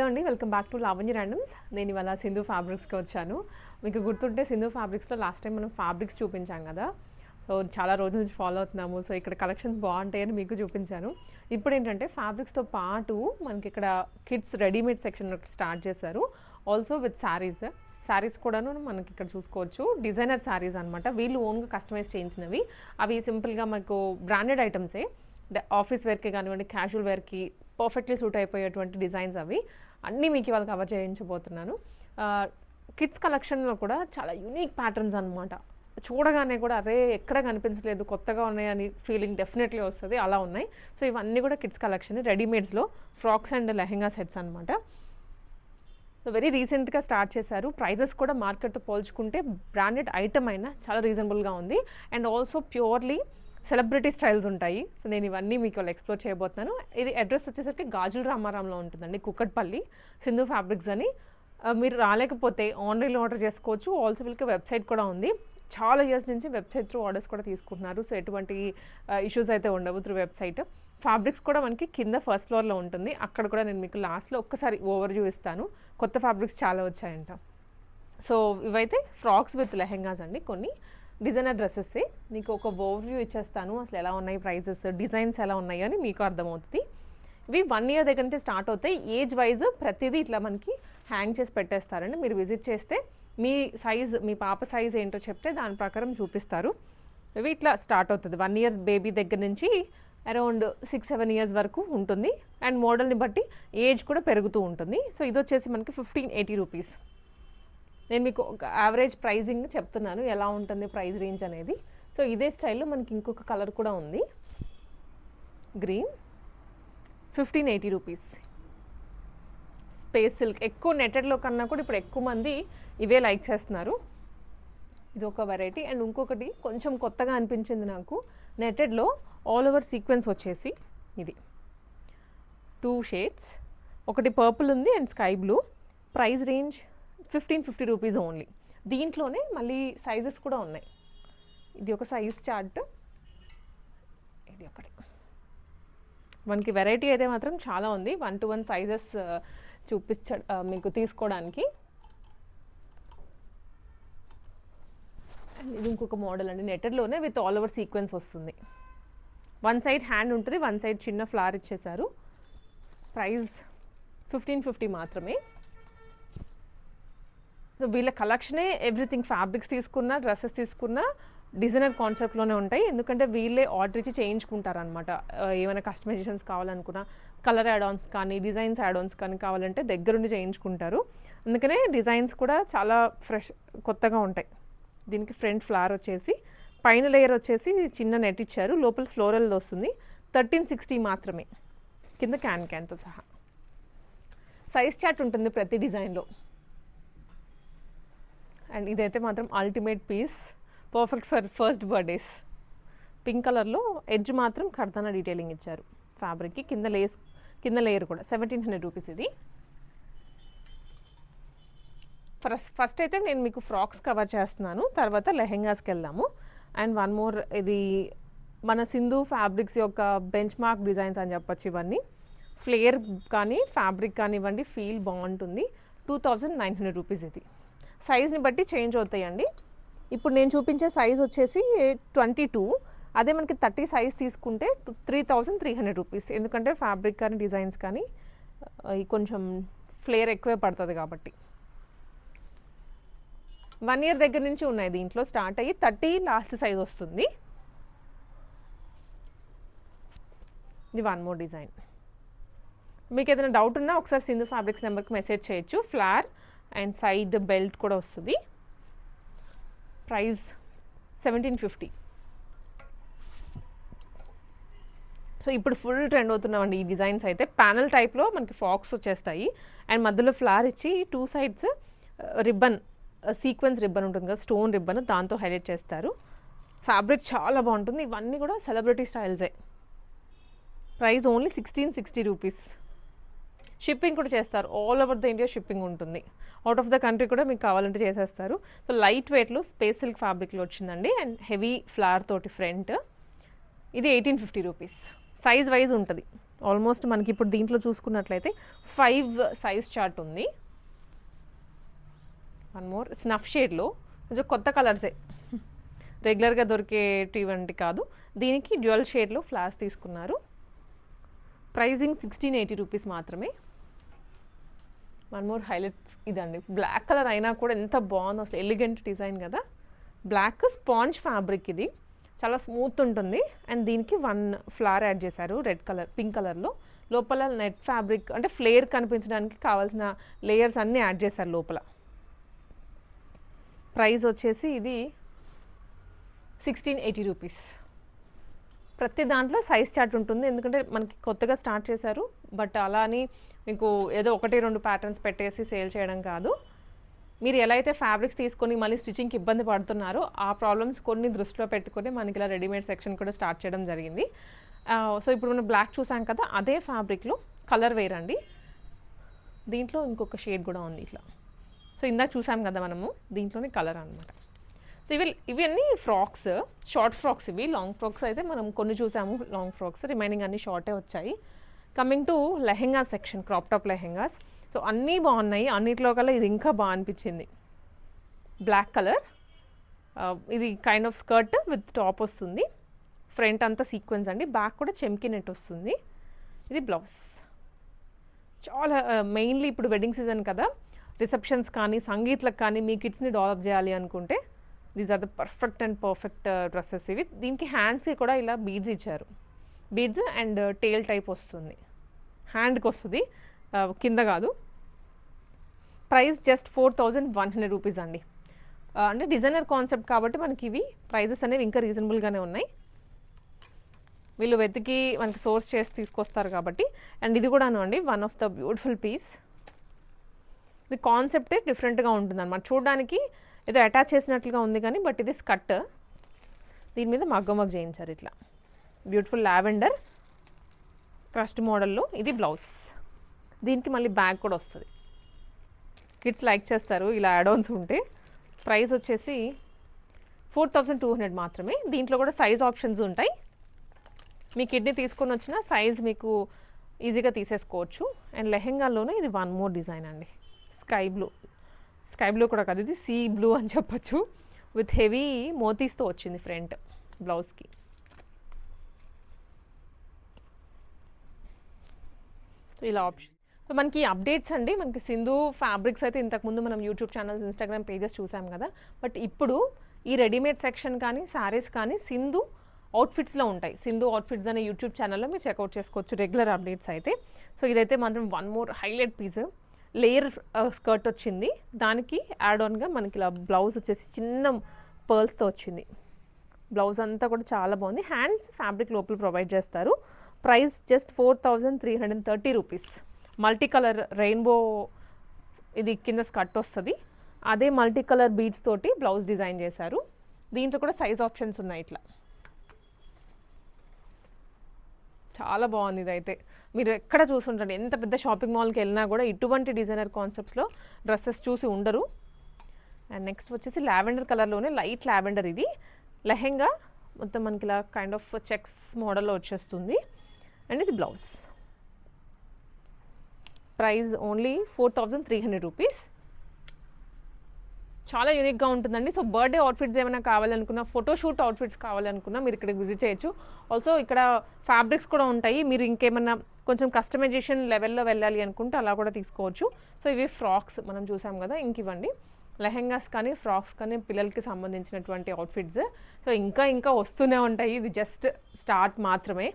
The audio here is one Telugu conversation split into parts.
హలో అండి welcome back to Lavanya randoms. నేను ఇవాళ సింధు ఫ్యాబ్రిక్స్కి వచ్చాను. మీకు గుర్తుంటే సింధు ఫ్యాబ్రిక్స్లో లాస్ట్ టైం మనం ఫ్యాబ్రిక్స్ చూపించాం కదా? సో చాలా రోజుల నుంచి ఫాలో అవుతున్నాము. సో ఇక్కడ కలెక్షన్స్ బాగుంటాయని మీకు చూపించాను. ఇప్పుడు ఏంటంటే ఫ్యాబ్రిక్స్తో పాటు మనకి ఇక్కడ కిడ్స్ రెడీమేడ్ సెక్షన్ స్టార్ట్ చేశారు. ఆల్సో విత్ శారీస్ శారీస్ కూడాను మనకి ఇక్కడ చూసుకోవచ్చు. డిజైనర్ శారీస్ అనమాట వీళ్ళు ఓన్గా కస్టమైజ్ చేయించినవి. అవి సింపుల్గా మనకు బ్రాండెడ్ ఐటమ్సే. ఆఫీస్ వేర్కి కానివ్వండి క్యాజువల్ వేర్కి పర్ఫెక్ట్లీ సూట్ అయిపోయేటువంటి డిజైన్స్ అవి. అన్నీ మీకు ఇవాళ కవర్ చేయించబోతున్నాను. కిడ్స్ కలెక్షన్లో కూడా చాలా యూనిక్ ప్యాటర్న్స్ అనమాట చూడగానే కూడా అరే ఎక్కడ కనిపించలేదు కొత్తగా ఉన్నాయని ఫీలింగ్ డెఫినెట్లీ వస్తుంది. అలా ఉన్నాయి. సో ఇవన్నీ కూడా కిడ్స్ కలెక్షన్ రెడీమేడ్స్లో ఫ్రాక్స్ అండ్ లెహెంగా సెట్స్ అనమాట సో వెరీ రీసెంట్గా స్టార్ట్ చేశారు. ప్రైజెస్ కూడా మార్కెట్తో పోల్చుకుంటే బ్రాండెడ్ ఐటమ్ అయినా చాలా రీజనబుల్గా ఉంది. And also purely celebrity styles ఉంటాయి. సో నేను ఇవన్నీ మీకు వాళ్ళు ఎక్స్ప్లోర్ చేయబోతున్నాను. ఇది అడ్రస్ వచ్చేసరికి గాజుల రామారాంలో ఉంటుందండి కుక్కట్పల్లి సింధు ఫ్యాబ్రిక్స్ అని. మీరు రాలేకపోతే ఆన్లైన్లో ఆర్డర్ చేసుకోవచ్చు. ఆల్సో వీళ్ళకి వెబ్సైట్ కూడా ఉంది. చాలా ఇయర్స్ నుంచి వెబ్సైట్ త్రూ ఆర్డర్స్ కూడా తీసుకుంటున్నారు. సో ఎటువంటి ఇష్యూస్ అయితే ఉండవు త్రూ వెబ్సైట్. ఫ్యాబ్రిక్స్ కూడా మనకి కింద ఫస్ట్ ఫ్లోర్లో ఉంటుంది. అక్కడ కూడా నేను మీకు లాస్ట్లో ఒక్కసారి ఓవర్ వ్యూ ఇస్తాను. కొత్త ఫ్యాబ్రిక్స్ చాలా వచ్చాయంట. సో ఇవైతే ఫ్రాక్స్ విత్ లెహెంగాస్ అండి కొన్ని. డిజైనర్ డ్రెస్సెస్ మీకు ఒక ఓవర్వ్యూ ఇచ్చేస్తాను. అసలు ఎలా ఉన్నాయి ప్రైజెస్ డిజైన్స్ ఎలా ఉన్నాయో అని మీకు అర్థమవుతుంది. ఇవి వన్ ఇయర్ దగ్గర నుంచి స్టార్ట్ అవుతాయి. ఏజ్ వైజ్ ప్రతిదీ ఇట్లా మనకి హ్యాంగ్ చేసి పెట్టేస్తారండి. మీరు విజిట్ చేస్తే మీ సైజ్ మీ పాప సైజ్ ఏంటో చెప్తే దాని ప్రకారం చూపిస్తారు. ఇవి ఇట్లా స్టార్ట్ అవుతుంది. వన్ ఇయర్ బేబీ దగ్గర నుంచి అరౌండ్ సిక్స్ సెవెన్ ఇయర్స్ వరకు ఉంటుంది. అండ్ మోడల్ని బట్టి ఏజ్ కూడా పెరుగుతూ ఉంటుంది. సో ఇది వచ్చేసి మనకి ఫిఫ్టీన్ ఎయిటీ రూపీస్ నేను మీకు ఒక యావరేజ్ ప్రైజింగ్ చెప్తున్నాను ఎలా ఉంటుంది ప్రైస్ రేంజ్ అనేది. సో ఇదే స్టైల్లో మనకి ఇంకొక కలర్ కూడా ఉంది. Green fifteen eighty rupees space silk ఎక్కువ నెట్టెడ్లో కన్నా కూడా ఇప్పుడు ఎక్కువ మంది ఇవే లైక్ చేస్తున్నారు. ఇది ఒక వెరైటీ అండ్ ఇంకొకటి కొంచెం కొత్తగా అనిపించింది నాకు. నెట్టెడ్లో ఆల్ ఓవర్ సీక్వెన్స్ వచ్చేసి ఇది. టూ షేడ్స్ ఒకటి పర్పుల్ ఉంది and sky blue price range fifteen fifty rupees only. దీంట్లోనే మళ్ళీ సైజెస్ కూడా ఉన్నాయి. ఇది ఒక సైజ్ చార్ట్. ఇది ఒకటి. మనకి వెరైటీ అయితే మాత్రం చాలా ఉంది. వన్ టు వన్ సైజెస్ చూపించ మీకు తీసుకోవడానికి. అండ్ ఇది ఇంకొక మోడల్ అండి. నెట్టెడ్లోనే విత్ ఆల్ ఓవర్ సీక్వెన్స్ వస్తుంది. వన్ సైడ్ హ్యాండ్ ఉంటుంది వన్ సైడ్ చిన్న ఫ్లవర్ ఇచ్చేసారు ప్రైస్ ఫిఫ్టీన్ ఫిఫ్టీ మాత్రమే. సో వీళ్ళ కలెక్షనే ఎవ్రీథింగ్ ఫ్యాబ్రిక్స్ తీసుకున్నా డ్రెస్సెస్ తీసుకున్నా డిజైనర్ కాన్సెప్ట్లోనే ఉంటాయి. ఎందుకంటే వీళ్ళే ఆర్డర్ ఇచ్చి చేయించుకుంటారనమాట ఏమైనా కస్టమైజేషన్స్ కావాలనుకున్నా కలర్ యాడాన్స్ కానీ డిజైన్స్ యాడాన్స్ కానీ కావాలంటే దగ్గరుండి చేయించుకుంటారు. అందుకనే డిజైన్స్ కూడా చాలా ఫ్రెష్ కొత్తగా ఉంటాయి. దీనికి ఫ్రంట్ ఫ్లవర్ వచ్చేసి పైన లేయర్ వచ్చేసి చిన్న నెట్ ఇచ్చారు. లోపల ఫ్లోరల్ వస్తుంది. థర్టీన్ సిక్స్టీ మాత్రమే. కింద క్యాన్ క్యాన్తో సహా. సైజ్ చార్ట్ ఉంటుంది ప్రతి డిజైన్లో అండ్ ఇదైతే మాత్రం ultimate piece perfect for first birthdays pink కలర్లో ఎడ్జ్ మాత్రం కర్దానా డీటెయిలింగ్ ఇచ్చారు. ఫ్యాబ్రిక్కి కింద లేస్ కింద లేయర్ కూడా సెవెంటీన్ హండ్రెడ్ రూపీస్ ఇది. ఫస్ట్ ఫస్ట్ అయితే నేను మీకు ఫ్రాక్స్ కవర్ చేస్తున్నాను తర్వాత లెహెంగాస్కి వెళ్దాము. అండ్ వన్ మోర్ ఇది మన సింధు ఫ్యాబ్రిక్స్ యొక్క బెంచ్ మార్క్ డిజైన్స్ అని చెప్పొచ్చు ఇవన్నీ. ఫ్లేయర్ కానీ ఫ్యాబ్రిక్ కానివ్వండి ఫీల్ బాగుంటుంది. Two thousand nine hundred rupees ఇది. సైజ్ని బట్టి చేంజ్ అవుతాయండి. ఇప్పుడు నేను చూపించే సైజ్ వచ్చేసి ట్వంటీ టూ. అదే మనకి థర్టీ సైజ్ తీసుకుంటే three thousand three hundred rupees. ఎందుకంటే ఫ్యాబ్రిక్ కానీ డిజైన్స్ కానీ కొంచెం ఫ్లేర్ ఎక్కువే పడుతుంది కాబట్టి. వన్ ఇయర్ దగ్గర నుంచి ఉన్నాయి దీంట్లో స్టార్ట్ అయ్యి థర్టీ లాస్ట్ సైజ్ వస్తుంది. ఇది వన్ మోర్ డిజైన్. మీకు ఏదైనా డౌట్ ఉన్నా ఒకసారి సింధు ఫ్యాబ్రిక్స్ నెంబర్కి మెసేజ్ చేయొచ్చు. ఫ్లార్ అండ్ సైడ్ బెల్ట్ కూడా వస్తుంది. Price seventeen fifty. సో ఇప్పుడు ఫుల్ ట్రెండ్ అవుతున్నామండి ఈ డిజైన్స్ అయితే. ప్యానల్ టైప్లో మనకి ఫాక్స్ వచ్చేస్తాయి. అండ్ మధ్యలో ఫ్లవర్ ఇచ్చి two sides ribbon sequence ribbon ఉంటుంది కదా స్టోన్ రిబ్బన్ దాంతో హైలైట్ చేస్తారు. ఫ్యాబ్రిక్ చాలా బాగుంటుంది. ఇవన్నీ కూడా celebrity స్టైల్సే. Price only sixteen sixty rupees. Shipping కూడా చేస్తారు. All over the India shipping ఉంటుంది. అవుట్ ఆఫ్ ద కంట్రీ కూడా మీకు కావాలంటే చేసేస్తారు. సో లైట్ వెయిట్లో స్పేస్ సిల్క్ ఫ్యాబ్రిక్లో వచ్చిందండి. అండ్ హెవీ ఫ్లవర్ తోటి ఫ్రంట్ ఇది eighteen fifty rupees size wise ఉంటుంది. ఆల్మోస్ట్ మనకి ఇప్పుడు దీంట్లో చూసుకున్నట్లయితే ఫైవ్ సైజ్ చార్ట్ ఉంది. వన్ మోర్ స్నఫ్ షేడ్లో కొంచెం కొత్త కలర్సే రెగ్యులర్గా దొరికేటివంటి కాదు. దీనికి డ్యువల్ షేడ్లో ఫ్లాష్ తీసుకున్నారు. ప్రైజింగ్ సిక్స్టీన్ ఎయిటీ రూపీస్ మాత్రమే. వన్ మోర్ హైలైట్ ఇదండి. బ్లాక్ కలర్ అయినా కూడా ఎంత బాగుంది. అసలు ఎలిగెంట్ డిజైన్ కదా. బ్లాక్ స్పాంజ్ ఫ్యాబ్రిక్ ఇది. చాలా స్మూత్ ఉంటుంది. అండ్ దీనికి వన్ ఫ్లవర్ యాడ్ చేశారు. రెడ్ కలర్ పింక్ కలర్లో. లోపల నెట్ ఫ్యాబ్రిక్ అంటే ఫ్లేర్ కనిపించడానికి కావాల్సిన లేయర్స్ అన్నీ యాడ్ చేశారు లోపల. ప్రైస్ వచ్చేసి ఇది సిక్స్టీన్ ఎయిటీ రూపీస్ ప్రతి దాంట్లో సైజ్ చార్ట్ ఉంటుంది. ఎందుకంటే మనకి కొత్తగా స్టార్ట్ చేశారు. బట్ అలా అని మీకు ఏదో ఒకటి రెండు ప్యాటర్న్స్ పెట్టేసి సేల్ చేయడం కాదు. మీరు ఎలా అయితే ఫ్యాబ్రిక్స్ తీసుకొని మళ్ళీ స్టిచ్చింగ్కి ఇబ్బంది పడుతున్నారో ఆ ప్రాబ్లమ్స్ కొన్ని దృష్టిలో పెట్టుకొని మనకి ఇలా రెడీమేడ్ సెక్షన్ కూడా స్టార్ట్ చేయడం జరిగింది. సో ఇప్పుడు మనం బ్లాక్ చూసాం కదా అదే ఫ్యాబ్రిక్లో కలర్ వేరండి దీంట్లో ఇంకొక షేడ్ కూడా ఉంది ఇట్లా. సో ఇందాక చూసాం కదా మనము దీంట్లోనే కలర్ అనమాట సో ఇవి ఇవన్నీ ఫ్రాక్స్ షార్ట్ ఫ్రాక్స్ ఇవి లాంగ్ ఫ్రాక్స్ అయితే మనం కొన్ని చూసాము లాంగ్ ఫ్రాక్స్ రిమైనింగ్ అన్ని షార్టే వచ్చాయి. Coming to lehenga section crop top lehengas so అన్నీ బాగున్నాయి. అన్నిట్లో కల్లా ఇది ఇంకా బాగా అనిపించింది. బ్లాక్ కలర్ uh, ఇది kind of skirt with top వస్తుంది. ఫ్రంట్ అంతా సీక్వెన్స్ అండి. బ్యాక్ కూడా చెమ్కి నెట్ వస్తుంది. ఇది బ్లౌజ్ చాలా uh, మెయిన్లీ ఇప్పుడు వెడ్డింగ్ సీజన్ కదా. రిసెప్షన్స్ కానీ సంగీత్లకు కానీ మీ కిడ్స్ని డెవలప్ చేయాలి అనుకుంటే these are the perfect and perfect dresses ఇవి. దీనికి హ్యాండ్స్కి కూడా ఇలా బీడ్స్ ఇచ్చారు. బీడ్స్ అండ్ టేల్ టైప్ వస్తుంది. హ్యాండ్కి వస్తుంది కింద కాదు. Price just four thousand one hundred rupees అండి. అంటే డిజైనర్ కాన్సెప్ట్ కాబట్టి మనకి ఇవి ప్రైజెస్ అనేవి ఇంకా రీజనబుల్గానే ఉన్నాయి. వీళ్ళు వెతికి మనకి సోర్స్ చేసి తీసుకొస్తారు కాబట్టి. అండ్ ఇది కూడాను అండి one of the beautiful piece. ఇది కాన్సెప్టే డిఫరెంట్గా ఉంటుంది అనమాట చూడడానికి ఏదో అటాచ్ చేసినట్లుగా ఉంది కానీ బట్ ఇది స్కట్ దీని మీద మగ్గ మగ్గ చేయించారు ఇట్లా. Beautiful lavender. క్రస్ట్ మోడల్లో ఇది బ్లౌజ్. దీనికి మళ్ళీ బ్యాగ్ కూడా వస్తుంది. కిడ్స్ లైక్ చేస్తారు ఇలా యాడోన్స్ ఉంటే. ప్రైస్ వచ్చేసి ఫోర్ థౌజండ్ టూ హండ్రెడ్ మాత్రమే. దీంట్లో కూడా సైజ్ ఆప్షన్స్ ఉంటాయి. మీ కిడ్నీ తీసుకొని వచ్చిన సైజ్ మీకు ఈజీగా తీసేసుకోవచ్చు. అండ్ లెహెంగాలోనే ఇది వన్ మోర్ డిజైన్ అండి. స్కై బ్లూ స్కై బ్లూ కూడా కాదు ఇది సీ బ్లూ అని చెప్పచ్చు. విత్ హెవీ మోతీస్తో వచ్చింది ఫ్రంట్ బ్లౌజ్కి సో ఇలా ఆప్షన్ సో మనకి అప్డేట్స్ అండి. మనకి సింధు ఫ్యాబ్రిక్స్ అయితే ఇంతకుముందు మనం యూట్యూబ్ ఛానల్స్ ఇన్స్టాగ్రామ్ పేజెస్ చూసాం కదా. బట్ ఇప్పుడు ఈ రెడీమేడ్ సెక్షన్ కానీ శారీస్ కానీ సింధు అవుట్ఫిట్స్లో ఉంటాయి. సింధు అవుట్ఫిట్స్ అనే యూట్యూబ్ ఛానల్లో మీరు చెక్అవుట్ చేసుకోవచ్చు రెగ్యులర్ అప్డేట్స్ అయితే. సో ఇదైతే మాత్రం one more highlight piece layer skirt వచ్చింది. దానికి యాడ్ ఆన్గా మనకి ఇలా బ్లౌజ్ వచ్చేసి చిన్న పర్ల్స్తో వచ్చింది. బ్లౌజ్ అంతా కూడా చాలా బాగుంది. హ్యాండ్స్ ఫ్యాబ్రిక్ లోపల ప్రొవైడ్ చేస్తారు. Price just four thousand three hundred and thirty rupees. Multi colour rainbow ఇది కింద స్కర్ట్ వస్తుంది. అదే మల్టీ కలర్ బీడ్స్ తోటి బ్లౌజ్ డిజైన్ చేశారు. దీంట్లో కూడా సైజ్ ఆప్షన్స్ ఉన్నాయి ఇట్లా. చాలా బాగుంది ఇదైతే. మీరు ఎక్కడ చూసుంటారు ఎంత పెద్ద షాపింగ్ మాల్కి వెళ్ళినా కూడా ఇటువంటి డిజైనర్ కాన్సెప్ట్స్లో డ్రెస్సెస్ చూసి ఉండరు. అండ్ నెక్స్ట్ వచ్చేసి లావెండర్ కలర్లోనే లైట్ లావెండర్ ఇది. లెహెంగా మొత్తం మనకి ఇలా కైండ్ ఆఫ్ చెక్స్ మోడల్లో వచ్చేస్తుంది. అండ్ ఇది blouse price only four thousand three hundred rupees చాలా యూనిక్గా ఉంటుందండి. సో బర్త్డే అవుట్ఫిట్స్ ఏమైనా కావాలనుకున్నా ఫోటోషూట్ అవుట్ఫిట్స్ కావాలనుకున్నా మీరు ఇక్కడ విజిట్ చేయొచ్చు. ఆల్సో ఇక్కడ ఫ్యాబ్రిక్స్ కూడా ఉంటాయి. మీరు ఇంకేమన్నా కొంచెం కస్టమైజేషన్ లెవెల్లో వెళ్ళాలి అనుకుంటే అలా కూడా తీసుకోవచ్చు. సో ఇవి ఫ్రాక్స్ మనం చూసాం కదా ఇంక ఇవ్వండి. లెహెంగాస్ కానీ ఫ్రాక్స్ కానీ పిల్లలకి సంబంధించినటువంటి అవుట్ఫిట్స్ సో ఇంకా ఇంకా వస్తూనే ఉంటాయి. ఇది జస్ట్ స్టార్ట్ మాత్రమే.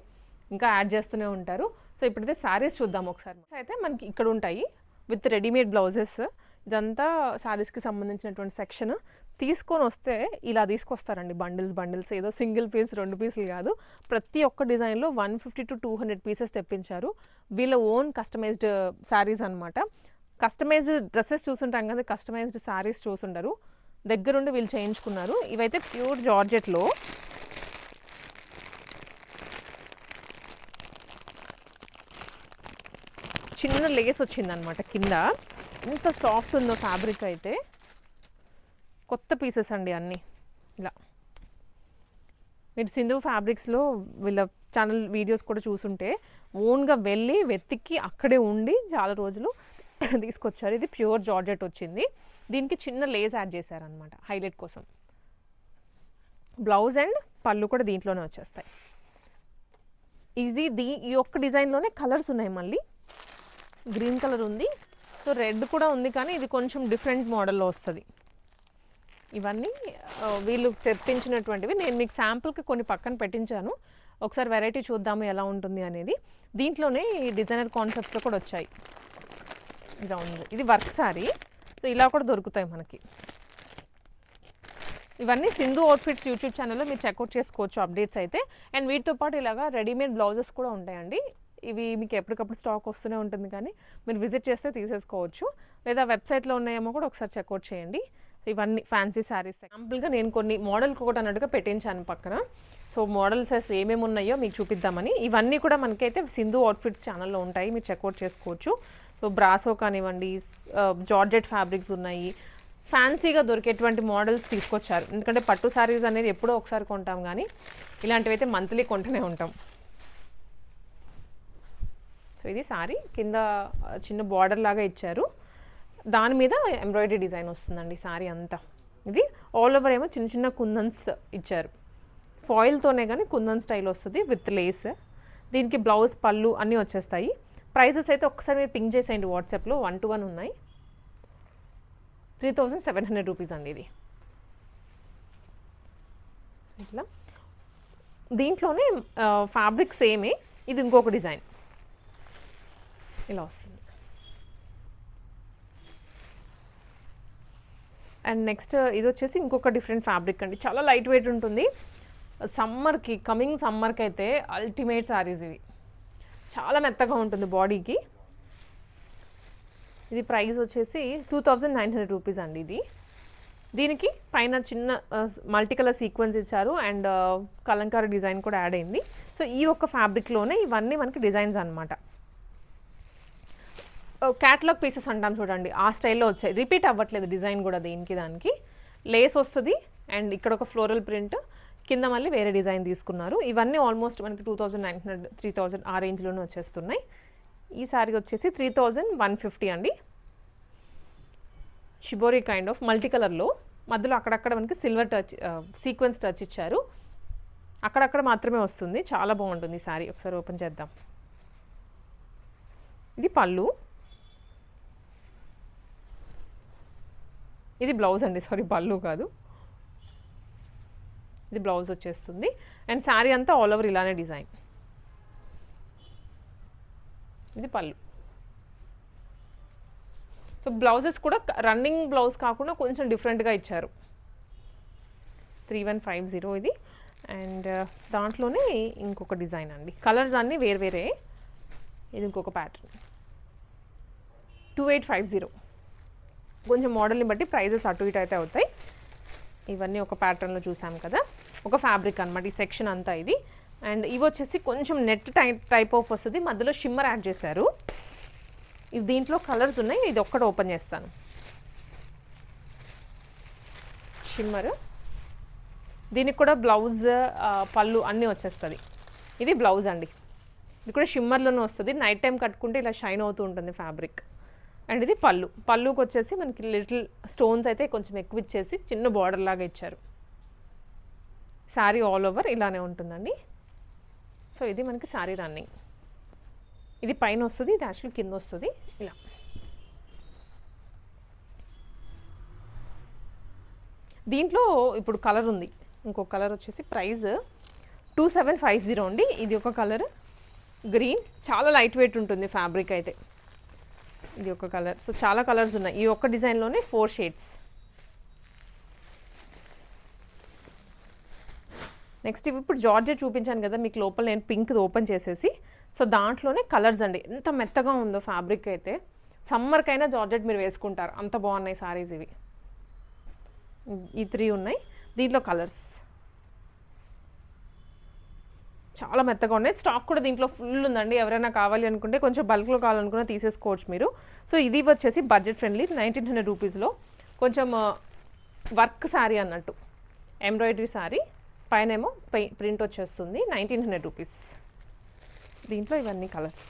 ఇంకా యాడ్ చేస్తూనే ఉంటారు. సో ఇప్పుడైతే శారీస్ చూద్దాం ఒకసారి. అయితే మనకి ఇక్కడ ఉంటాయి విత్ రెడీమేడ్ బ్లౌజెస్ ఇదంతా శారీస్కి సంబంధించినటువంటి సెక్షన్ తీసుకొని వస్తే ఇలా తీసుకొస్తారండి బండిల్స్ బండిల్స్ ఏదో సింగిల్ పీస్ రెండు పీసులు కాదు. ప్రతి ఒక్క డిజైన్లో one fifty to two hundred pieces తెప్పించారు. వీళ్ళ ఓన్ కస్టమైజ్డ్ శారీస్ అనమాట కస్టమైజ్డ్ డ్రెస్సెస్ చూసుంటాం కదా కస్టమైజ్డ్ శారీస్ చూసుంటారు దగ్గరుండి వీళ్ళు చేయించుకున్నారు. ఇవైతే ప్యూర్ జార్జెట్లో చిన్న లేస్ వచ్చిందనమాట కింద. ఎంత సాఫ్ట్ ఉందో ఫ్యాబ్రిక్ అయితే. కొత్త పీసెస్ అండి అన్నీ. ఇలా. మీరు సింధు ఫ్యాబ్రిక్స్లో వీళ్ళ ఛానల్ వీడియోస్ కూడా చూసుంటే ఓన్గా వెళ్ళి వెతికి అక్కడే ఉండి చాలా రోజులు తీసుకొచ్చారు. ఇది ప్యూర్ జార్జెట్ వచ్చింది. దీనికి చిన్న లేస్ యాడ్ చేశారనమాట హైలైట్ కోసం. బ్లౌజ్ అండ్ పళ్ళు కూడా దీంట్లోనే వచ్చేస్తాయి. ఇది దీ ఈ ఒక్క డిజైన్లోనే కలర్స్ ఉన్నాయి మళ్ళీ. గ్రీన్ కలర్ ఉంది. సో రెడ్ కూడా ఉంది కానీ ఇది కొంచెం డిఫరెంట్ మోడల్లో వస్తుంది. ఇవన్నీ వీళ్ళు తెప్పించినటువంటివి. నేను మీకు శాంపుల్కి కొన్ని పక్కన పెట్టించాను. ఒకసారి వెరైటీ చూద్దాము ఎలా ఉంటుంది అనేది. దీంట్లోనే ఈ డిజైనర్ కాన్సెప్ట్స్ కూడా వచ్చాయి. ఇలా ఉంది. ఇది వర్క్ సారీ. సో ఇలా కూడా దొరుకుతాయి మనకి. ఇవన్నీ సింధు అవుట్ఫిట్స్ యూట్యూబ్ ఛానల్లో మీరు చెక్అవుట్ చేసుకోవచ్చు అప్డేట్స్ అయితే. అండ్ వీటితో పాటు ఇలాగా రెడీమేడ్ బ్లౌజెస్ కూడా ఉంటాయండి. ఇవి మీకు ఎప్పటికప్పుడు స్టాక్ వస్తూనే ఉంటుంది కానీ మీరు విజిట్ చేస్తే తీసేసుకోవచ్చు. లేదా వెబ్సైట్లో ఉన్నాయేమో కూడా ఒకసారి చెక్అవుట్ చేయండి. ఇవన్నీ ఫ్యాన్సీ శారీస్ ఎగ్జాంపుల్గా నేను కొన్ని మోడల్కి కూడా అన్నట్టుగా పెట్టించాను పక్కన. సో మోడల్స్ అసలు ఏమేమి ఉన్నాయో మీకు చూపిద్దామని. ఇవన్నీ కూడా మనకైతే సింధు అవుట్ఫిట్స్ ఛానల్లో ఉంటాయి. మీరు చెక్అవుట్ చేసుకోవచ్చు. సో బ్రాసో కానివ్వండి జార్జెట్ ఫ్యాబ్రిక్స్ ఉన్నాయి. ఫ్యాన్సీగా దొరికేటువంటి మోడల్స్ తీసుకొచ్చారు. ఎందుకంటే పట్టు శారీస్ అనేది ఎప్పుడో ఒకసారి కొంటాం కానీ ఇలాంటివి అయితే మంత్లీ కొంటూనే ఉంటాం. సో ఇది సారీ కింద చిన్న బార్డర్ లాగా ఇచ్చారు. దాని మీద ఎంబ్రాయిడరీ డిజైన్ వస్తుందండి సారీ అంతా. ఇది ఆల్ ఓవర్ ఏమో చిన్న చిన్న కుందన్స్ ఇచ్చారు. ఫాయిల్తోనే కానీ కుందన్ స్టైల్ వస్తుంది విత్ లేస్ దీనికి బ్లౌజ్ పళ్ళు అన్నీ వచ్చేస్తాయి. ప్రైజెస్ అయితే ఒకసారి మీరు పింక్ చేసేయండి వాట్సాప్లో వన్ టు వన్ ఉన్నాయి. Three thousand seven hundred rupees అండి ఇది. ఇట్లా. దీంట్లోనే ఫ్యాబ్రిక్ సేమే ఇది ఇంకొక డిజైన్ ఇలా వస్తుంది అండ్ నెక్స్ట్ ఇది వచ్చేసి ఇంకొక డిఫరెంట్ ఫ్యాబ్రిక్ అండి. చాలా లైట్ వెయిట్ ఉంటుంది. సమ్మర్కి కమింగ్ సమ్మర్కి అయితే అల్టిమేట్ సారీస్ ఇవి. చాలా మెత్తగా ఉంటుంది బాడీకి ఇది ప్రైస్ వచ్చేసి two thousand nine hundred rupees అండి ఇది. దీనికి పైన చిన్న మల్టీ కలర్ సీక్వెన్స్ ఇచ్చారు అండ్ uh, కలంకారీ డిజైన్ కూడా యాడ్ అయింది. సో ఈ ఒక్క ఫ్యాబ్రిక్లోనే ఇవన్నీ మనకి డిజైన్స్ అనమాట క్యాటలాగ్ పీసెస్ అంటాం చూడండి. ఆ స్టైల్లో వచ్చాయి. రిపీట్ అవ్వట్లేదు డిజైన్ కూడా దీనికి దానికి. లేస్ వస్తుంది అండ్ ఇక్కడ ఒక ఫ్లోరల్ ప్రింట్ కింద మళ్ళీ వేరే డిజైన్ తీసుకున్నారు. ఇవన్నీ ఆల్మోస్ట్ మనకి two thousand nine hundred three thousand ఆ రేంజ్లోనే వచ్చేస్తున్నాయి. ఈ సారీ వచ్చేసి త్రీ థౌజండ్ వన్ ఫిఫ్టీ అండి. షిబోరి కైండ్ ఆఫ్ మల్టీ కలర్లో మధ్యలో అక్కడక్కడ మనకి సిల్వర్ టచ్ సీక్వెన్స్ టచ్ ఇచ్చారు. అక్కడక్కడ మాత్రమే వస్తుంది. చాలా బాగుంటుంది ఈ సారీ ఒకసారి ఓపెన్ చేద్దాం. ఇది పళ్ళు. ఇది బ్లౌజ్ అండి సారీ పళ్ళు కాదు. ఇది బ్లౌజ్ వచ్చేస్తుంది. అండ్ శారీ అంతా ఆల్ ఓవర్ ఇలానే డిజైన్. ఇది పళ్ళు. సో బ్లౌజెస్ కూడా రన్నింగ్ బ్లౌజ్ కాకుండా కొంచెం డిఫరెంట్గా ఇచ్చారు. త్రీ వన్ ఫైవ్ జీరో ఇది. అండ్ uh, దాంట్లోనే ఇంకొక డిజైన్ అండి. కలర్స్ అన్నీ వేరు వేరే. ఇది ఇంకొక pattern. Two eight five zero. కొంచెం మోడల్ని బట్టి ప్రైజెస్ అటు ఇటు అయితే అవుతాయి. ఇవన్నీ ఒక ప్యాటర్న్లో చూసాం కదా. ఒక ఫ్యాబ్రిక్ అనమాట ఈ సెక్షన్ అంతా ఇది. అండ్ ఇవి వచ్చేసి కొంచెం నెట్ టైప్ టైప్ ఆఫ్ వస్తుంది. మధ్యలో షిమ్మర్ యాడ్ చేశారు. ఇవి దీంట్లో కలర్స్ ఉన్నాయి. ఇది ఒక్కటి ఓపెన్ చేస్తాను. షిమ్మర్. దీనికి కూడా బ్లౌజ్ పళ్ళు అన్నీ వచ్చేస్తుంది. ఇది బ్లౌజ్ అండి. ఇది కూడా షిమ్మర్లోనే వస్తుంది. నైట్ టైం కట్టుకుంటే ఇలా షైన్ అవుతూ ఉంటుంది ఫ్యాబ్రిక్. అండ్ ఇది పళ్ళు. పళ్ళుకి వచ్చేసి మనకి లిటిల్ స్టోన్స్ అయితే కొంచెం ఎక్కువ ఇచ్చేసి చిన్న బార్డర్ లాగా ఇచ్చారు. శారీ ఆల్ ఓవర్ ఇలానే ఉంటుందండి. సో ఇది మనకి శారీ రన్నింగ్. ఇది పైన వస్తుంది ఇది యాక్చువల్ కింద వస్తుంది. ఇలా. దీంట్లో ఇప్పుడు కలర్ ఉంది. ఇంకో కలర్ వచ్చేసి price two seven five zero అండి. ఇది ఒక కలర్ గ్రీన్. చాలా లైట్ వెయిట్ ఉంటుంది ఫ్యాబ్రిక్ అయితే. ఇది ఒక కలర్. సో చాలా కలర్స్ ఉన్నాయి. ఈ ఒక్క డిజైన్లోనే ఫోర్ షేడ్స్. నెక్స్ట్ ఇవి ఇప్పుడు జార్జెట్ చూపించాను కదా మీకు లోపల నేను పింక్ ఓపెన్ చేసేసి. సో దాంట్లోనే కలర్స్ అండి. ఎంత మెత్తగా ఉందో ఫ్యాబ్రిక్ అయితే. సమ్మర్కైనా జార్జెట్ మీరు వేసుకుంటారు. అంత బాగున్నాయి సారీస్ ఇవి. ఈ త్రీ ఉన్నాయి. దీంట్లో కలర్స్. చాలా మెత్తగా ఉన్నాయి. స్టాక్ కూడా దీంట్లో ఫుల్ ఉందండి. ఎవరైనా కావాలి అనుకుంటే కొంచెం బల్క్లో కావాలనుకున్నా తీసేసుకోవచ్చు మీరు. సో ఇది వచ్చేసి బడ్జెట్ ఫ్రెండ్లీ నైన్టీన్ హండ్రెడ్ రూపీస్లో కొంచెం uh, వర్క్ శారీ అన్నట్టు. ఎంబ్రాయిడరీ శారీ పైన ఏమో ప్రింట్ వచ్చేస్తుంది. నైన్టీన్ హండ్రెడ్ రూపీస్ దీంట్లో ఇవన్నీ కలర్స్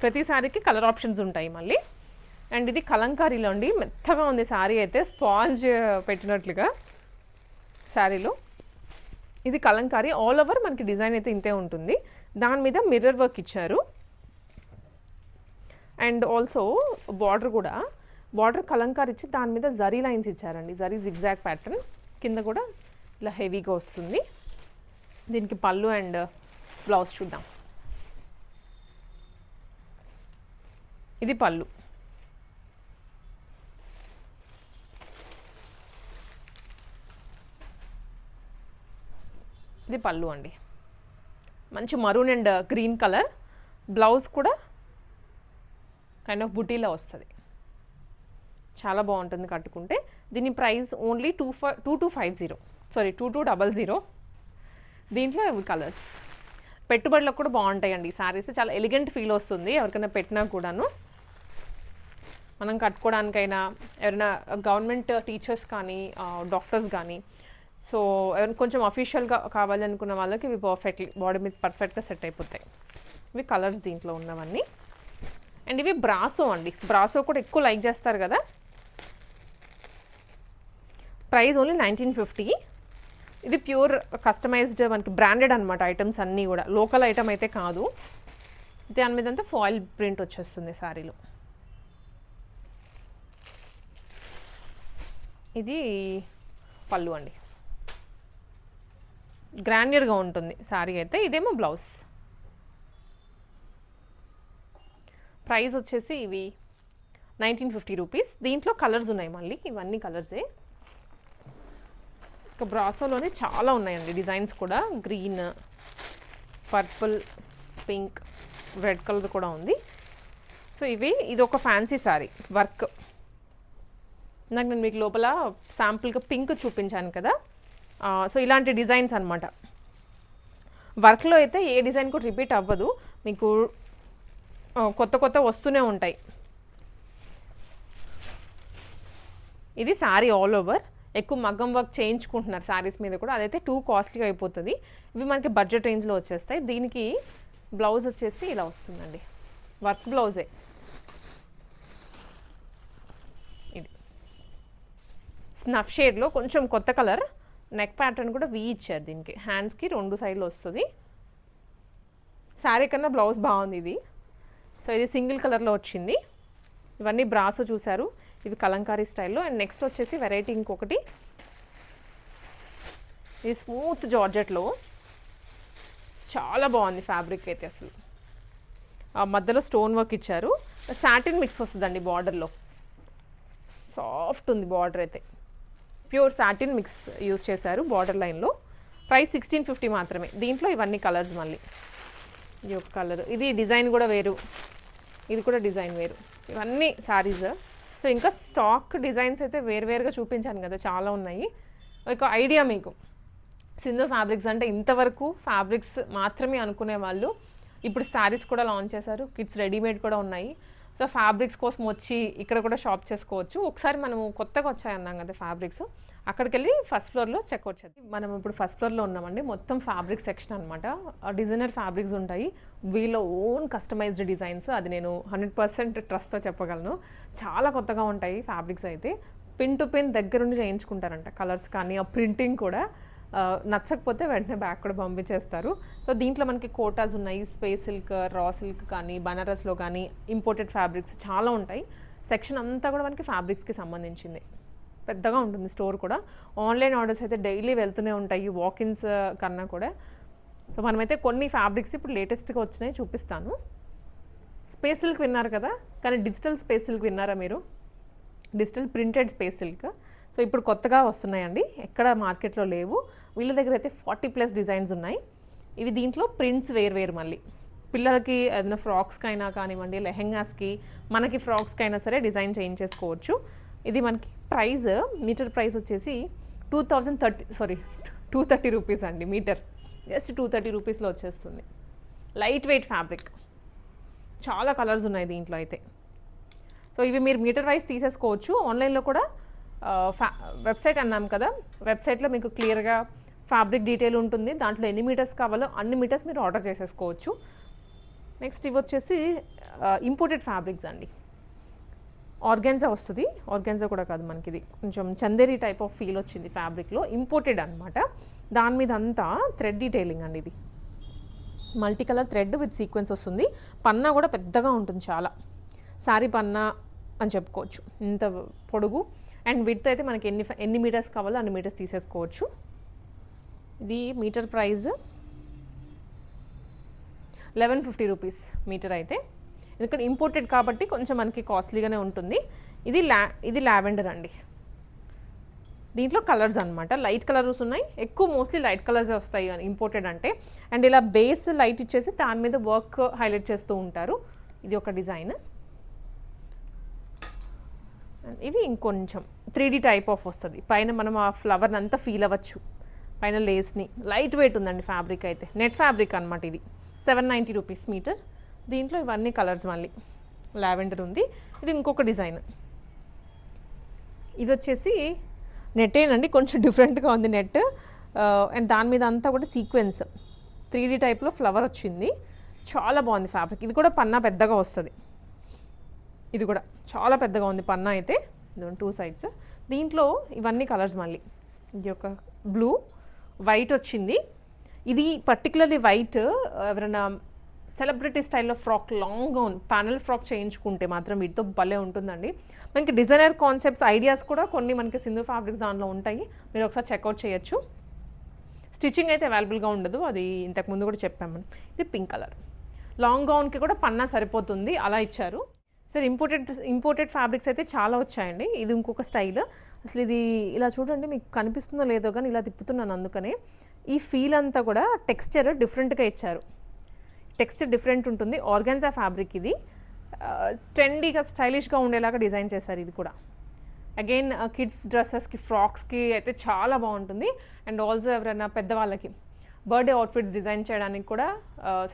ప్రతి శారీకి కలర్ ఆప్షన్స్ ఉంటాయి మళ్ళీ. అండ్ ఇది కలంకారీలో అండి. మెత్తగా ఉంది శారీ అయితే స్పాంజ్ uh, పెట్టినట్లుగా. శారీలో. ఇది కలంకారీ. ఆల్ ఓవర్ మనకి డిజైన్ అయితే ఇంతే ఉంటుంది. దాని మీద మిర్రర్ వర్క్ ఇచ్చారు. అండ్ ఆల్సో బార్డర్ కూడా. బార్డర్ కలంకారీ ఇచ్చి దాని మీద జరీ లైన్స్ ఇచ్చారండి. జరీ జిగ్జాగ్ ప్యాటర్న్ కింద కూడా ఇలా హెవీగా వస్తుంది. దీనికి పళ్ళు అండ్ బ్లౌజ్ చూద్దాం. ఇది పళ్ళు. ఇది పళ్ళు అండి. మంచి maroon and green colour blouse కూడా కైండ్ ఆఫ్ బుటీలో వస్తుంది. చాలా బాగుంటుంది కట్టుకుంటే. దీని price only two five two two five zero sorry two two double zero దీంట్లో ఇవి కలర్స్ పెట్టుబడులకు కూడా బాగుంటాయండి. శారీస్ చాలా ఎలిగెంట్ ఫీల్ వస్తుంది. ఎవరికైనా పెట్టినా కూడాను. మనం కట్టుకోవడానికైనా ఎవరైనా uh, గవర్నమెంట్ టీచర్స్ కానీ uh, డాక్టర్స్ కానీ సో కొంచెం అఫీషియల్గా కావాలనుకున్న వాళ్ళకి ఇవి పర్ఫెక్ట్లీ బాడీ మీద పర్ఫెక్ట్గా సెట్ అయిపోతాయి. ఇవి కలర్స్ దీంట్లో ఉన్నవన్నీ. అండ్ ఇవి బ్రాసో అండి. బ్రాసో కూడా ఎక్కువ లైక్ చేస్తారు కదా. ప్రైస్ ఓన్లీ నైన్టీన్ ఫిఫ్టీ ఇది ప్యూర్ కస్టమైజ్డ్ మనకి బ్రాండెడ్ అనమాట ఐటమ్స్ అన్నీ కూడా. లోకల్ ఐటమ్ అయితే కాదు. దాని మీద అంతా ఫాయిల్ ప్రింట్ వచ్చేస్తుంది శారీలో ఇది పళ్ళు అండి. గ్రాండ్యర్గా ఉంటుంది శారీ అయితే ఇదేమో బ్లౌజ్. ప్రైస్ వచ్చేసి ఇవి నైన్టీన్ ఫిఫ్టీ రూపీస్. దీంట్లో కలర్స్ ఉన్నాయి మళ్ళీ ఇవన్నీ కలర్సే. ఇక బ్రాసోలోనే చాలా ఉన్నాయండి డిజైన్స్ కూడా. Green purple pink red colour కూడా ఉంది. సో ఇవి ఇది ఒక ఫ్యాన్సీ శారీ వర్క్. నాకు నేను మీకు లోపల శాంపుల్గా పింక్ చూపించాను కదా. సో ఇలాంటి డిజైన్స్ అనమాట వర్క్లో అయితే ఏ డిజైన్ కూడా రిపీట్ అవ్వదు. మీకు కొత్త కొత్త వస్తూనే ఉంటాయి. ఇది శారీ ఆల్ ఓవర్ ఎక్కువ మగ్గం వర్క్ చేయించుకుంటున్నారు శారీస్ మీద కూడా. అదైతే టూ కాస్ట్లీగా అయిపోతుంది. ఇవి మనకి బడ్జెట్ రేంజ్లో వచ్చేస్తాయి. దీనికి బ్లౌజ్ వచ్చేసి ఇలా వస్తుందండి. వర్క్ బ్లౌజే ఇది. స్నఫ్ షేడ్లో కొంచెం కొత్త కలర్ నెక్ ప్యాటర్న్ కూడా వీ ఇచ్చారు దీనికి. హ్యాండ్స్కి రెండు సైడ్లు వస్తుంది. శారీ కన్నా బ్లౌజ్ బాగుంది ఇది. సో ఇది సింగిల్ కలర్లో వచ్చింది. ఇవన్నీ బ్రాస్ చూశారు. ఇవి కలంకారీ స్టైల్లో అండ్ నెక్స్ట్ వచ్చేసి వెరైటీ ఇంకొకటి. ఇది స్మూత్ జార్జెట్లో చాలా బాగుంది ఫ్యాబ్రిక్ అయితే అసలు. ఆ మధ్యలో స్టోన్ వర్క్ ఇచ్చారు. సాటిన్ మిక్స్ వస్తుందండి బార్డర్లో సాఫ్ట్ ఉంది బార్డర్ అయితే. ప్యూర్ సాటిన్ మిక్స్ యూస్ చేశారు బార్డర్ లైన్లో. ప్రైస్ సిక్స్టీన్ ఫిఫ్టీ మాత్రమే. దీంట్లో ఇవన్నీ కలర్స్ మళ్ళీ. ఇది ఒక కలర్. ఇది డిజైన్ కూడా వేరు. ఇది కూడా డిజైన్ వేరు. ఇవన్నీ శారీస్ సో ఇంకా స్టాక్ డిజైన్స్ అయితే వేరువేరుగా చూపించాను కదా చాలా ఉన్నాయి. ఒక ఐడియా మీకు. సింధు ఫ్యాబ్రిక్స్ అంటే ఇంతవరకు ఫ్యాబ్రిక్స్ మాత్రమే అనుకునే వాళ్ళు ఇప్పుడు శారీస్ కూడా లాంచ్ చేశారు. కిడ్స్ రెడీమేడ్ కూడా ఉన్నాయి. సో ఫ్యాబ్రిక్స్ కోసం వచ్చి ఇక్కడ కూడా షాప్ చేసుకోవచ్చు. ఒకసారి మనము కొత్తగా వచ్చాయన్నాం కదా ఫ్యాబ్రిక్స్. అక్కడికి వెళ్ళి ఫస్ట్ ఫ్లోర్లో చెక్అవుట్ చేద్దాం. మనం ఇప్పుడు ఫస్ట్ ఫ్లోర్లో ఉన్నామండి. మొత్తం ఫ్యాబ్రిక్ సెక్షన్ అనమాట డిజైనర్ ఫ్యాబ్రిక్స్ ఉంటాయి. వీళ్ళ ఓన్ కస్టమైజ్డ్ డిజైన్స్. అది నేను హండ్రెడ్ పర్సెంట్ ట్రస్ట్తో చెప్పగలను. చాలా కొత్తగా ఉంటాయి ఫ్యాబ్రిక్స్ అయితే. పిన్ టు పిన్ దగ్గరుండి చేయించుకుంటారంట కలర్స్ కానీ ఆ ప్రింటింగ్ కూడా. నచ్చకపోతే వెంటనే బ్యాక్ కూడా పంపించేస్తారు. సో దీంట్లో మనకి కోటాస్ ఉన్నాయి. స్పేస్ సిల్క్ రా సిల్క్ కానీ బనారస్లో కానీ ఇంపోర్టెడ్ ఫ్యాబ్రిక్స్ చాలా ఉంటాయి. సెక్షన్ అంతా కూడా మనకి ఫ్యాబ్రిక్స్కి సంబంధించింది. పెద్దగా ఉంటుంది స్టోర్ కూడా. ఆన్లైన్ ఆర్డర్స్ అయితే డైలీ వెళ్తూనే ఉంటాయి. వాకిన్స్ కన్నా కూడా. సో మనమైతే కొన్ని ఫ్యాబ్రిక్స్ ఇప్పుడు లేటెస్ట్గా వచ్చినాయి చూపిస్తాను. స్పేస్ సిల్క్ విన్నారు కదా? కానీ డిజిటల్ స్పేస్ సిల్క్ విన్నారా మీరు? Digital printed space silk so ఇప్పుడు కొత్తగా వస్తున్నాయండి. ఎక్కడ మార్కెట్లో లేవు. వీళ్ళ దగ్గర అయితే ఫార్టీ ప్లస్ డిజైన్స్ ఉన్నాయి. ఇవి దీంట్లో ప్రింట్స్ వేరు వేరు మళ్ళీ. పిల్లలకి ఏదైనా ఫ్రాక్స్కి అయినా కానివ్వండి లెహెంగాస్కి మనకి ఫ్రాక్స్కి అయినా సరే డిజైన్ చేయించేసుకోవచ్చు ఇది మనకి ప్రైస్ మీటర్ ప్రైస్ వచ్చేసి two thousand thirty sorry two thirty rupees అండి మీటర్. జస్ట్ టూ థర్టీ రూపీస్లో వచ్చేస్తుంది. Light weight fabric. చాలా కలర్స్ ఉన్నాయి దీంట్లో అయితే. సో ఇవి మీరు మీటర్ వైజ్ తీసేసుకోవచ్చు. ఆన్లైన్లో కూడా వెబ్సైట్ అన్నాం కదా వెబ్సైట్లో మీకు క్లియర్గా ఫ్యాబ్రిక్ డీటెయిల్ ఉంటుంది. దాంట్లో ఎన్ని మీటర్స్ కావాలో అన్ని మీటర్స్ మీరు ఆర్డర్ చేసేసుకోవచ్చు. నెక్స్ట్ ఇవి వచ్చేసి ఇంపోర్టెడ్ ఫ్యాబ్రిక్స్ అండి. ఆర్గాన్జా వస్తుంది. ఆర్గాన్జా కూడా కాదు మనకి ఇది కొంచెం చందేరి టైప్ ఆఫ్ ఫీల్ వచ్చింది ఫ్యాబ్రిక్లో ఇంపోర్టెడ్ అనమాట దాని మీద అంతా థ్రెడ్ డీటెయిలింగ్ అండి ఇది. Multi colour thread with sequence వస్తుంది. పన్నా కూడా పెద్దగా ఉంటుంది చాలా. శారీ పన్నా అని చెప్పుకోవచ్చు. ఇంత పొడుగు. అండ్ విడ్త్ అయితే మనకి ఎన్ని ఎన్ని మీటర్స్ కావాలో అన్ని మీటర్స్ తీసేసుకోవచ్చు. ఇది metre price eleven fifty rupees metre అయితే. ఎందుకంటే ఇంపోర్టెడ్ కాబట్టి కొంచెం మనకి కాస్ట్లీగానే ఉంటుంది. ఇది లా ఇది లావెండర్ అండి. దీంట్లో కలర్స్ అనమాట లైట్ కలర్స్ ఉన్నాయి. ఎక్కువ మోస్ట్లీ లైట్ కలర్స్ వస్తాయి ఇంపోర్టెడ్ అంటే. అండ్ ఇలా బేస్ లైట్ ఇచ్చేసి దాని మీద వర్క్ హైలైట్ చేస్తూ ఉంటారు. ఇది ఒక డిజైన్ ఇవి ఇంకొంచెం త్రీ టైప్ ఆఫ్ వస్తుంది. పైన మనం ఆ ఫ్లవర్ని అంతా ఫీల్ అవ్వచ్చు. పైన లేస్ని లైట్ వెయిట్ ఉందండి ఫ్యాబ్రిక్ అయితే. నెట్ ఫ్యాబ్రిక్ అనమాట ఇది. సెవెన్ నైంటీ రూపీస్ మీటర్ దీంట్లో ఇవన్నీ కలర్స్ మళ్ళీ. లావెండర్ ఉంది. ఇది ఇంకొక డిజైన్ ఇది వచ్చేసి నెట్టేనండి కొంచెం డిఫరెంట్గా ఉంది నెట్ అండ్ దాని మీద అంతా కూడా సీక్వెన్స్ త్రీ డీ టైప్లో ఫ్లవర్ వచ్చింది. చాలా బాగుంది ఫ్యాబ్రిక్ ఇది కూడా పన్నా పెద్దగా వస్తుంది. ఇది కూడా చాలా పెద్దగా ఉంది. పన్నా అయితే టూ సైడ్స్ దీంట్లో ఇవన్నీ కలర్స్ మళ్ళీ. ఇది ఒక బ్లూ వైట్ వచ్చింది. ఇది పర్టికులర్లీ వైట్ ఎవరైనా సెలబ్రిటీ స్టైల్లో frock long gown panel frock చేయించుకుంటే మాత్రం వీటితో భలే ఉంటుందండి. మనకి డిజైనర్ కాన్సెప్ట్స్ ఐడియాస్ కూడా కొన్ని మనకి సింధు ఫ్యాబ్రిక్స్ దాంట్లో ఉంటాయి. మీరు ఒకసారి చెక్అవుట్ చేయొచ్చు. స్టిచ్చింగ్ అయితే అవైలబుల్గా ఉండదు. అది ఇంతకు ముందు కూడా చెప్పాము ఇది పింక్ కలర్ లాంగ్ గౌన్కి కూడా పన్నా సరిపోతుంది. అలా ఇచ్చారు. సార్ ఇంపోర్టెడ్ ఇంపోర్టెడ్ ఫ్యాబ్రిక్స్ అయితే చాలా వచ్చాయండి. ఇది ఇంకొక స్టైల్. అసలు ఇది ఇలా చూడండి మీకు కనిపిస్తుందో లేదో కానీ ఇలా తిప్పుతున్నాను అందుకనే. ఈ ఫీల్ అంతా కూడా టెక్స్చర్ డిఫరెంట్గా ఇచ్చారు. టెక్స్చర్ డిఫరెంట్ ఉంటుంది. ఆర్గాన్జా ఫ్యాబ్రిక్ ఇది. ట్రెండీగా స్టైలిష్గా ఉండేలాగా డిజైన్ చేశారు ఇది కూడా. అగైన్ కిడ్స్ డ్రెస్సెస్కి ఫ్రాక్స్కి అయితే చాలా బాగుంటుంది. అండ్ ఆల్సో ఎవరైనా పెద్దవాళ్ళకి బర్త్డే అవుట్ఫిట్స్ డిజైన్ చేయడానికి కూడా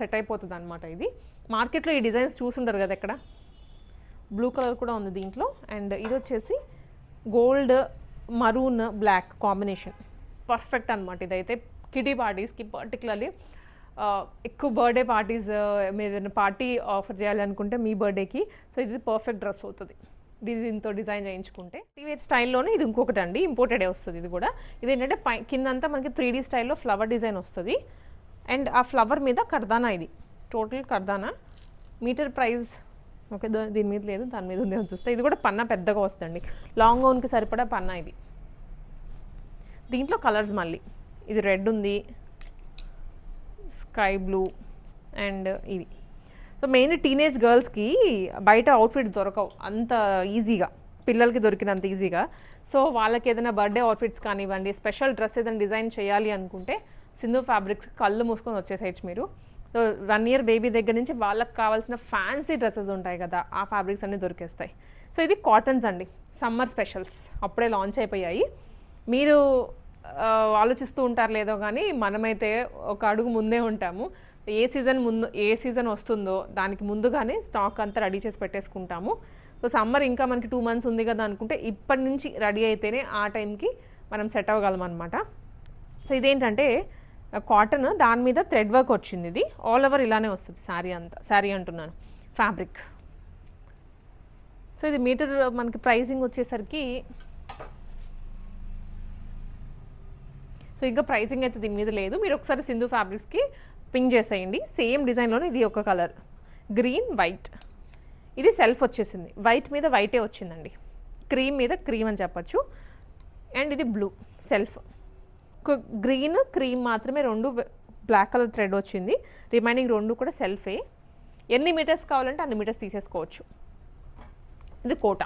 సెట్ అయిపోతుంది అనమాట ఇది. మార్కెట్లో ఈ డిజైన్స్ చూసుంటారు కదా ఎక్కడ? బ్లూ కలర్ కూడా ఉంది దీంట్లో. అండ్ ఇది వచ్చేసి gold maroon black combination. Perfect అనమాట ఇదైతే. కిటీ పార్టీస్కి పర్టికులర్లీ ఎక్కువ బర్త్డే పార్టీస్ ఏదైనా పార్టీ ఆఫర్ చేయాలనుకుంటే మీ బర్త్డేకి. సో ఇది పర్ఫెక్ట్ డ్రెస్ అవుతుంది. ఇది దీంతో డిజైన్ చేయించుకుంటే. టీవేర్ స్టైల్లోనే ఇది ఇంకొకటి అండి. ఇంపోర్టెడే వస్తుంది ఇది కూడా. ఇది ఏంటంటే పై కిందంతా మనకి త్రీ డీ స్టైల్లో ఫ్లవర్ డిజైన్ వస్తుంది. అండ్ ఆ ఫ్లవర్ మీద కర్దానా ఇది. టోటల్ కర్దానా. మీటర్ ప్రైస్ ఓకే దీని మీద లేదు దాని మీద ఉంది అని చూస్తే ఇది కూడా పన్నా పెద్దగా వస్తుంది లాంగ్ గౌన్కి సరిపడా పన్నా ఇది. దీంట్లో కలర్స్ మళ్ళీ. ఇది రెడ్ ఉంది స్కై బ్లూ అండ్ ఇది. సో మెయిన్ టీనేజ్ గర్ల్స్కి బయట అవుట్ఫిట్స్ దొరకవు అంత ఈజీగా పిల్లలకి దొరికినంత ఈజీగా సో వాళ్ళకి ఏదైనా బర్త్డే అవుట్ఫిట్స్ కానివ్వండి స్పెషల్ డ్రెస్ ఏదైనా డిజైన్ చేయాలి అనుకుంటే సింధు ఫ్యాబ్రిక్స్ కళ్ళు మూసుకొని వచ్చేసేయచ్చు మీరు. సో వన్ ఇయర్ బేబీ దగ్గర నుంచి వాళ్ళకి కావాల్సిన ఫ్యాన్సీ డ్రెస్సెస్ ఉంటాయి కదా ఆ ఫ్యాబ్రిక్స్ అన్నీ దొరికేస్తాయి. సో ఇది కాటన్స్ అండి సమ్మర్ స్పెషల్స్ అప్పుడే లాంచ్ అయిపోయాయి. మీరు ఆలోచిస్తూ ఉంటారు లేదో కానీ మనమైతే ఒక అడుగు ముందే ఉంటాము. ఏ సీజన్ ముందు ఏ సీజన్ వస్తుందో దానికి ముందుగానే స్టాక్ అంతా రెడీ చేసి పెట్టేసుకుంటాము. సో సమ్మర్ ఇంకా మనకి టూ మంత్స్ ఉంది కదా అనుకుంటే ఇప్పటి నుంచి రెడీ అయితేనే ఆ టైంకి మనం సెట్ అవ్వగలం అనమాట సో ఇదేంటంటే కాటన్ దాని మీద థ్రెడ్ వర్క్ వచ్చింది ఇది. ఆల్ ఓవర్ ఇలానే వస్తుంది శారీ అంతా శారీ అంటున్నాను. ఫ్యాబ్రిక్ సో ఇది మీటర్ మనకి ప్రైసింగ్ వచ్చేసరికి సో ఇంకా ప్రైసింగ్ అయితే దీని మీద లేదు. మీరు ఒకసారి సింధు ఫ్యాబ్రిక్స్కి పింక్ చేసేయండి. సేమ్ డిజైన్లోనే ఇది ఒక కలర్ గ్రీన్ వైట్ ఇది సెల్ఫ్ వచ్చేసింది. వైట్ మీద వైటే వచ్చిందండి. క్రీమ్ మీద క్రీమ్ అని చెప్పచ్చు. అండ్ ఇది బ్లూ సెల్ఫ్ గ్రీన్ క్రీమ్ మాత్రమే రెండు బ్లాక్ కలర్ థ్రెడ్ వచ్చింది. రిమైనింగ్ రెండు కూడా సెల్ఫే. ఎన్ని మీటర్స్ కావాలంటే అన్ని మీటర్స్ తీసేసుకోవచ్చు. ఇది కోట.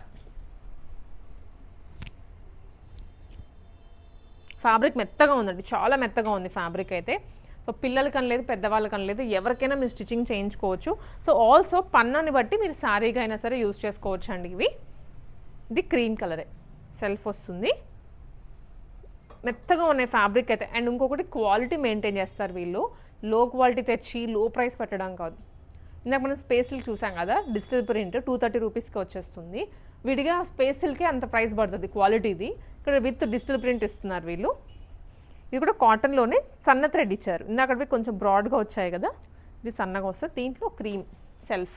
ఫ్యాబ్రిక్ మెత్తగా ఉందండి. చాలా మెత్తగా ఉంది ఫ్యాబ్రిక్ అయితే. సో పిల్లలకి అనలేదు పెద్దవాళ్ళకి అనలేదు ఎవరికైనా మీరు స్టిచ్చింగ్ చేయించుకోవచ్చు. సో ఆల్సో పన్నాన్ని బట్టి మీరు శారీగా అయినా సరే యూజ్ చేసుకోవచ్చు అండి ఇవి. ఇది క్రీమ్ కలరే. సెల్ఫ్ వస్తుంది. మెత్తగా ఉన్నాయి ఫ్యాబ్రిక్ అయితే అండ్ ఇంకొకటి క్వాలిటీ మెయింటైన్ చేస్తారు వీళ్ళు. లో క్వాలిటీ తెచ్చి లో ప్రైస్ పెట్టడం కాదు. ఇందాక మనం స్పేస్లు చూసాం కదా డిజిటల్ ప్రింట్ టూ థర్టీ రూపీస్కి వచ్చేస్తుంది. విడిగా స్పేస్ సిల్కే అంత ప్రైస్ పడుతుంది క్వాలిటీది ఇక్కడ విత్ డిజిటల్ ప్రింట్ ఇస్తున్నారు వీళ్ళు. ఇది కూడా కాటన్లోనే సన్న థ్రెడ్ ఇచ్చారు. ఇందాకటివి కొంచెం బ్రాడ్గా వచ్చాయి కదా ఇది సన్నగా వస్తుంది. దీంట్లో క్రీమ్ సెల్ఫ్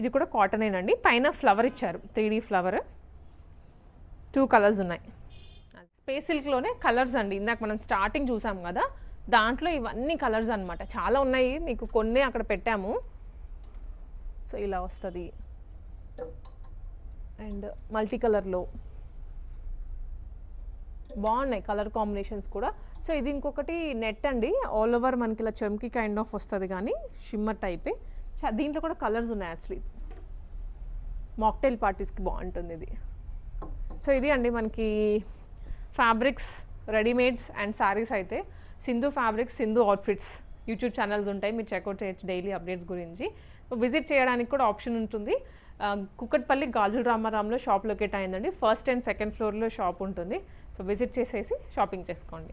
ఇది కూడా కాటనేనండి పైన ఫ్లవర్ ఇచ్చారు త్రీ ఫ్లవర్ టూ కలర్స్ ఉన్నాయి. స్పేస్ సిల్క్లోనే కలర్స్ అండి. ఇందాక మనం స్టార్టింగ్ చూసాం కదా దాంట్లో ఇవన్నీ కలర్స్ అనమాట చాలా ఉన్నాయి. మీకు కొన్ని అక్కడ పెట్టాము. సో ఇలా వస్తుంది. అండ్ మల్టీ కలర్లో బాగున్నాయి కలర్ కాంబినేషన్స్ కూడా. సో ఇది ఇంకొకటి నెట్ అండి. ఆల్ ఓవర్ మనకి ఇలా చెమ్కి కైండ్ ఆఫ్ వస్తుంది కానీ షిమ్మర్ టైపే దీంట్లో కూడా కలర్స్ ఉన్నాయి యాక్చువల్లీ మాక్టైల్ పార్టీస్కి బాగుంటుంది ఇది. సో ఇది అండి మనకి ఫ్యాబ్రిక్స్ రెడీమేడ్స్ అండ్ శారీస్ అయితే. Sindhu fabrics Sindhu outfits YouTube channels ఉంటాయి. మీరు చెక్అవుట్ చేయొచ్చు డైలీ అప్డేట్స్ గురించి. విజిట్ చేయడానికి కూడా ఆప్షన్ ఉంటుంది. కుక్కట్పల్లి గాజుల రామారాంలో షాప్ లొకేట్ అయిందండి. ఫస్ట్ అండ్ సెకండ్ ఫ్లోర్లో షాప్ ఉంటుంది. సో విజిట్ చేసేసి షాపింగ్ చేసుకోండి.